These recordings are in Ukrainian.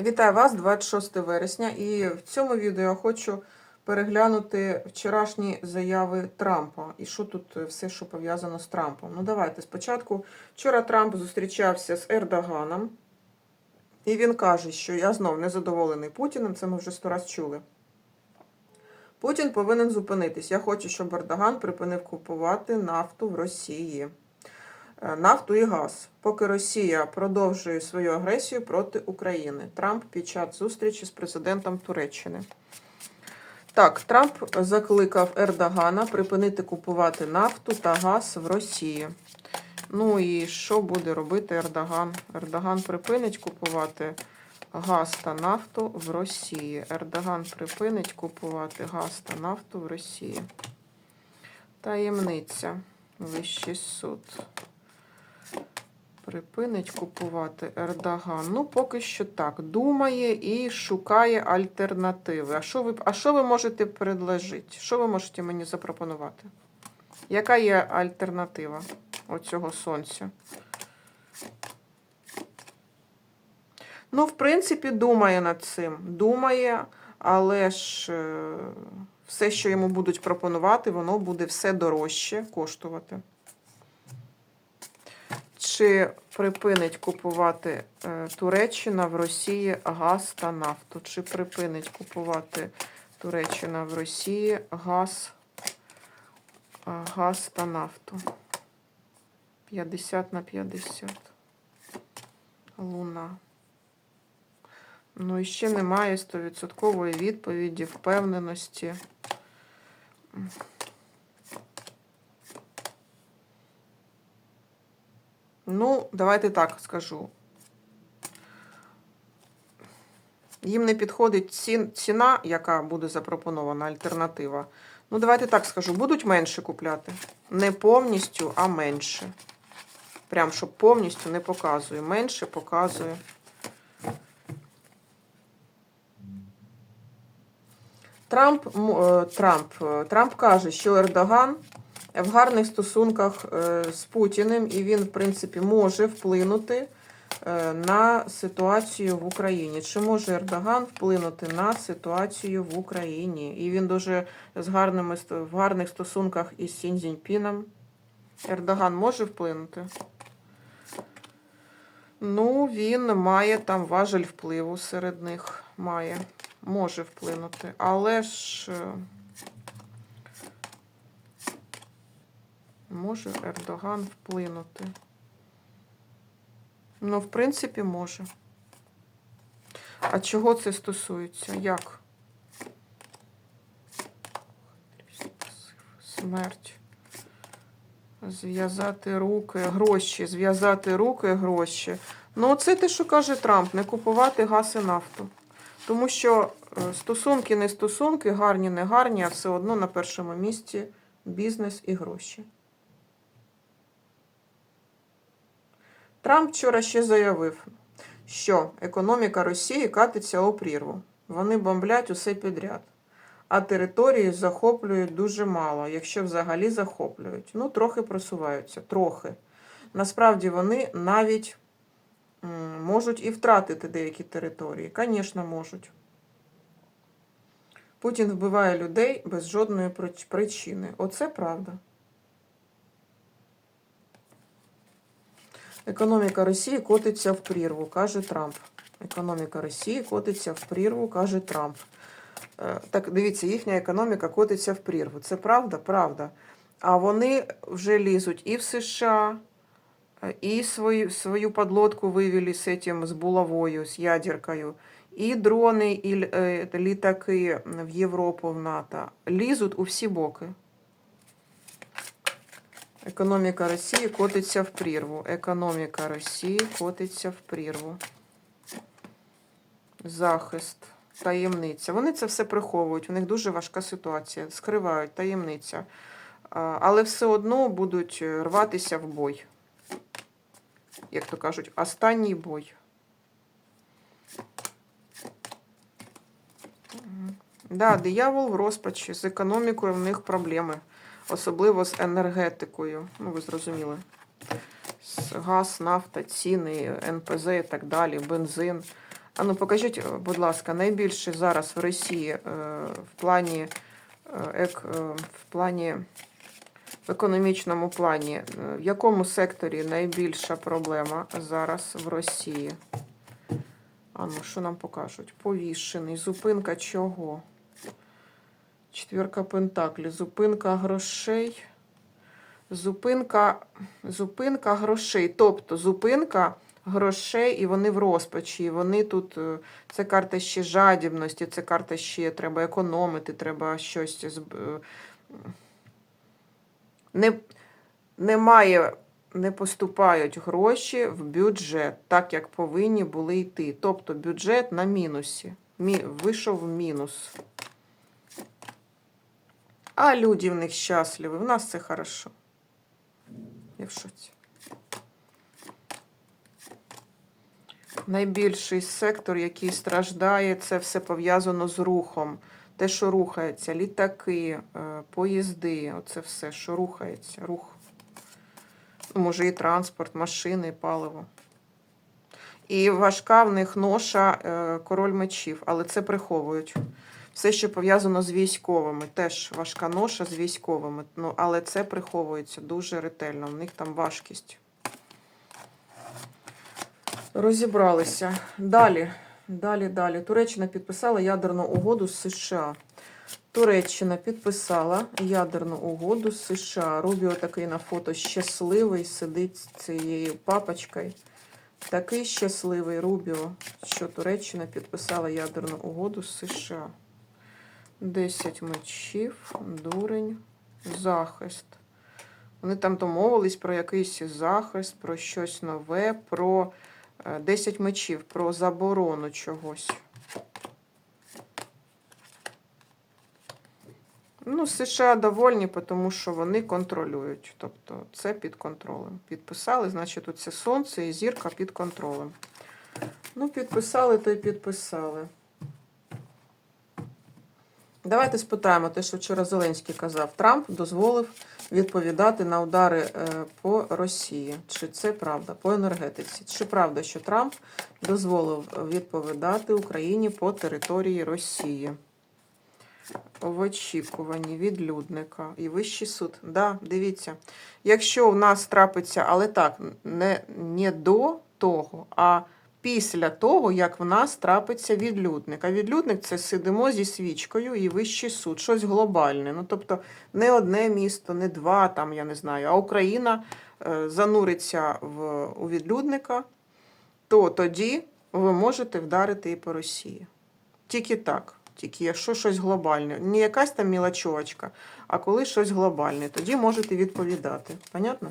Вітаю вас 26 вересня, і в цьому відео я хочу переглянути вчорашні заяви Трампа. І що тут е, все, що пов'язано з Трампом. Ну, давайте спочатку. Вчора Трамп зустрічався з Ердоганом, і він каже, що я знов незадоволений Путіним, це ми вже сто раз чули. Путін повинен зупинитись. Я хочу, щоб Ердоган припинив купувати нафту в Росії. Е, Нафту і газ, поки Росія продовжує свою агресію проти України. Трамп під час зустрічі з президентом Туреччини. Так, Трамп закликав Ердогана припинити купувати нафту та газ в Росії. Ну і що буде робити Ердоган? Ердоган припинить купувати газ та нафту в Росії. Ердоган припинить купувати газ та нафту в Росії. Таємниця. Вищий суд. Припинить купувати Ердоган. Ну, поки що так. Думає і шукає альтернативи. А що ви, а що ви можете предложити? Що ви можете мені запропонувати? Яка є альтернатива оцього сонця? Ну, в принципі, думає над цим. Думає, але ж е, все, що йому будуть пропонувати, воно буде все дорожче коштувати. Чи припинить купувати е, Туреччина в Росії газ та нафту? Чи припинить купувати Туреччина в Росії газ, е, газ та нафту? 50 на 50. Луна. Ну і ще немає 100% відповіді, впевненості. Ну, давайте так скажу. Їм не підходить ці- ціна, яка буде запропонована, альтернатива. Ну, давайте так скажу, будуть менше купляти. Не повністю, а менше. Прям, щоб повністю не показує. Менше показує. Трамп, е, Трамп, е, Трамп каже, що Ердоган в гарних стосунках е, з Путіним, і він, в принципі, може вплинути е, на ситуацію в Україні. Чи може Ердоган вплинути на ситуацію в Україні? І він дуже з гарними в гарних стосунках із Сінь Цзіньпіном. Ердоган може вплинути? Ну, він має там важель впливу серед них. Має. Може вплинути. Але ж. Може Ердоган вплинути? Ну, в принципі, може. А чого це стосується? Як? Смерть. Зв'язати руки, гроші, зв'язати руки, гроші. Ну, це те, що каже Трамп, не купувати газ і нафту. Тому що е, стосунки не стосунки, гарні, не гарні, а все одно на першому місці бізнес і гроші. Трамп вчора ще заявив, що економіка Росії катиться у прірву. Вони бомблять усе підряд. А території захоплюють дуже мало, якщо взагалі захоплюють. Ну, трохи просуваються, трохи. Насправді вони навіть можуть і втратити деякі території. Звісно, можуть. Путін вбиває людей без жодної прич- причини. Оце правда. Економіка Росії котиться в прірву, каже Трамп. Економіка Росії котиться в прірву, каже Трамп. Е, Так, дивіться, їхня економіка котиться в прірву. Це правда? Правда. А вони вже лізуть і в США, е, і свою, свою подлодку вивели з этим, з булавою, з ядеркою, і дрони, і е, літаки в Європу, в НАТО. Лізуть у всі боки. Економіка Росії котиться в прірву. Економіка Росії котиться в прірву. Захист, таємниця. Вони це все приховують. У них дуже важка ситуація. Скривають таємниця. Але все одно будуть рватися в бой. Як то кажуть, останній бой. Да, диявол в розпачі. З економікою в них проблеми. Особливо з енергетикою. Ну, ви зрозуміли. Газ, нафта, ціни, НПЗ і так далі, бензин. А ну покажіть, будь ласка, найбільше зараз в Росії е, в плані е, е, в плані в економічному плані, в якому секторі найбільша проблема зараз в Росії? А ну, що нам покажуть? Повішений. Зупинка чого? Четвірка Пентаклі. Зупинка грошей. Зупинка, зупинка грошей. Тобто зупинка грошей, і вони в розпачі. І вони тут. е, Це карта ще жадібності, це карта ще треба економити, треба щось. е, Не, немає, не поступають гроші в бюджет, так як повинні були йти. Тобто бюджет на мінусі. Мі, вийшов в мінус. А люди в них щасливі. В нас це хорошо. Я в шоці. Найбільший сектор, який страждає, це все пов'язано з рухом. Те, що рухається, літаки, е, поїзди, оце все, що рухається, рух. Ну, Може, і транспорт, машини, і паливо. І важка в них ноша е, король мечів, але це приховують. Все, що пов'язано з військовими, теж важка ноша з військовими. Ну, але це приховується дуже ретельно. В них там важкість. Розібралися. Далі, далі, далі. Туреччина підписала ядерну угоду з США. Туреччина підписала ядерну угоду з США. Рубіо такий на фото щасливий, сидить з цією папочкою. Такий щасливий Рубіо, що Туреччина підписала ядерну угоду з США. 10 мечів, дурень, захист. Вони там домовились про якийсь захист, про щось нове, про е, 10 мечів, про заборону чогось. Ну, США довольні, тому що вони контролюють. Тобто це під контролем. Підписали, значить, тут це сонце і зірка під контролем. Ну, підписали, то й підписали. Давайте спитаємо те, що вчора Зеленський казав. Трамп дозволив відповідати на удари е, по Росії. Чи це правда? По енергетиці. Чи правда, що Трамп дозволив відповідати Україні по території Росії? В очікуванні відлюдника і вищий суд. Да, дивіться. Якщо у нас трапиться, але так, не, не до того, а після того, як в нас трапиться відлюдник. А відлюдник це сидимо зі свічкою і вищий суд, щось глобальне. Ну, тобто не одне місто, не два, там, я не знаю, а Україна е, зануриться в, у відлюдника, то тоді ви можете вдарити і по Росії. Тільки так. Тільки якщо щось глобальне. Не якась там мілочовочка, а коли щось глобальне, тоді можете відповідати. Понятно?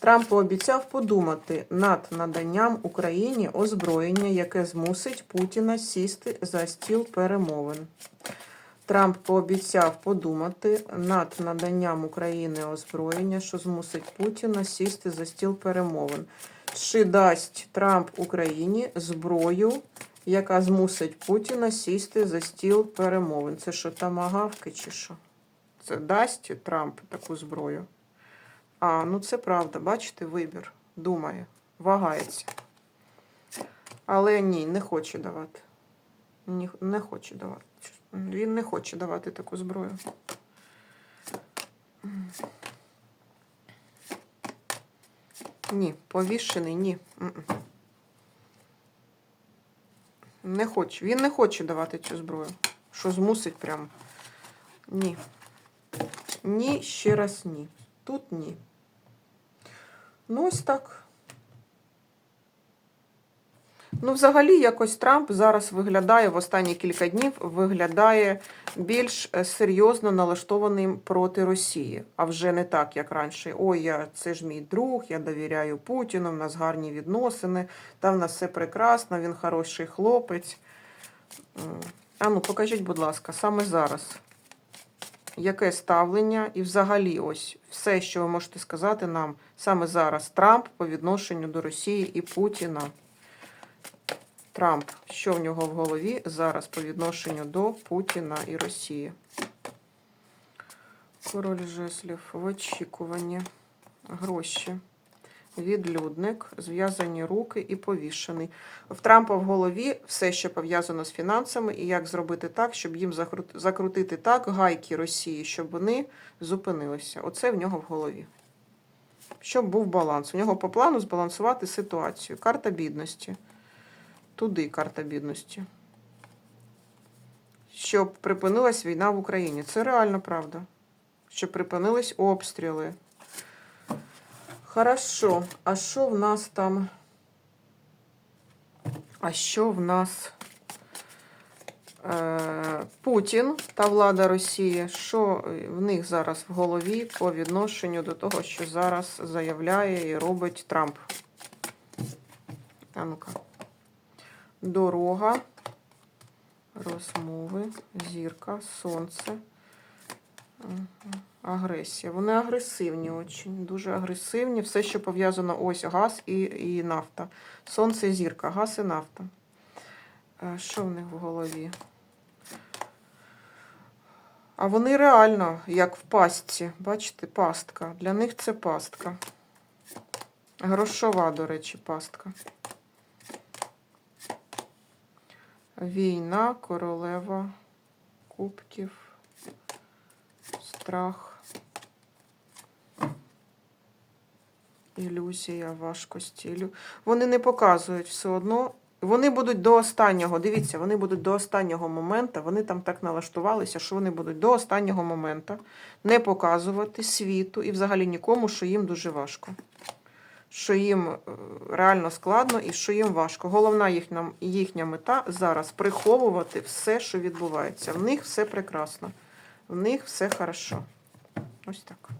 Трамп пообіцяв подумати над наданням Україні озброєння, яке змусить Путіна сісти за стіл перемовин. Трамп пообіцяв подумати над наданням України озброєння, що змусить Путіна сісти за стіл перемовин. Чи дасть Трамп Україні зброю, яка змусить Путіна сісти за стіл перемовин? Це що, тамагавки чи що? Це дасть Трамп таку зброю? А, ну це правда, бачите, вибір. Думає, вагається. Але ні, не хоче давати. Ні, не хоче давати. Він не хоче давати таку зброю. Ні, повішений, ні. Не хоче. Він не хоче давати цю зброю. Що змусить прям. Ні. Ні, ще раз ні. Тут ні. Ну, ось так. Ну, взагалі, якось Трамп зараз виглядає в останні кілька днів, виглядає більш е, серйозно налаштованим проти Росії. А вже не так, як раніше. Ой, я, це ж мій друг, я довіряю Путіну, в нас гарні відносини, та в нас все прекрасно, він хороший хлопець. А ну, покажіть, будь ласка, саме зараз. Яке ставлення і взагалі ось все, що ви можете сказати нам саме зараз Трамп по відношенню до Росії і Путіна. Трамп, що в нього в голові зараз по відношенню до Путіна і Росії? Король жеслів в очікуванні. Гроші. Відлюдник, зв'язані руки і повішений. В Трампа в голові все, що пов'язано з фінансами, і як зробити так, щоб їм закрутити так гайки Росії, щоб вони зупинилися. Оце в нього в голові. Щоб був баланс. У нього по плану збалансувати ситуацію. Карта бідності. Туди карта бідності. Щоб припинилась війна в Україні. Це реально правда. Щоб припинились обстріли. Хорошо. А що в нас там? А що в нас? Е, Путін та влада Росії, що в них зараз в голові по відношенню до того, що зараз заявляє і робить Трамп? Ну-ка. Дорога, розмови, зірка, сонце. Агресія. Вони агресивні очень, дуже агресивні. Все, що пов'язано ось газ і, і нафта. Сонце, зірка, газ і нафта. Е, Що в них в голові? А вони реально, як в пастці. Бачите, пастка. Для них це пастка. Грошова, до речі, пастка. Війна, королева, кубків, страх, ілюзія, важкості. Ілю... Вони не показують все одно. Вони будуть до останнього. Дивіться, вони будуть до останнього моменту. Вони там так налаштувалися, що вони будуть до останнього моменту не показувати світу і взагалі нікому, що їм дуже важко. Що їм е, реально складно і що їм важко. Головна їхня, їхня мета зараз приховувати все, що відбувається. В них все прекрасно, в них все хорошо. Ось так.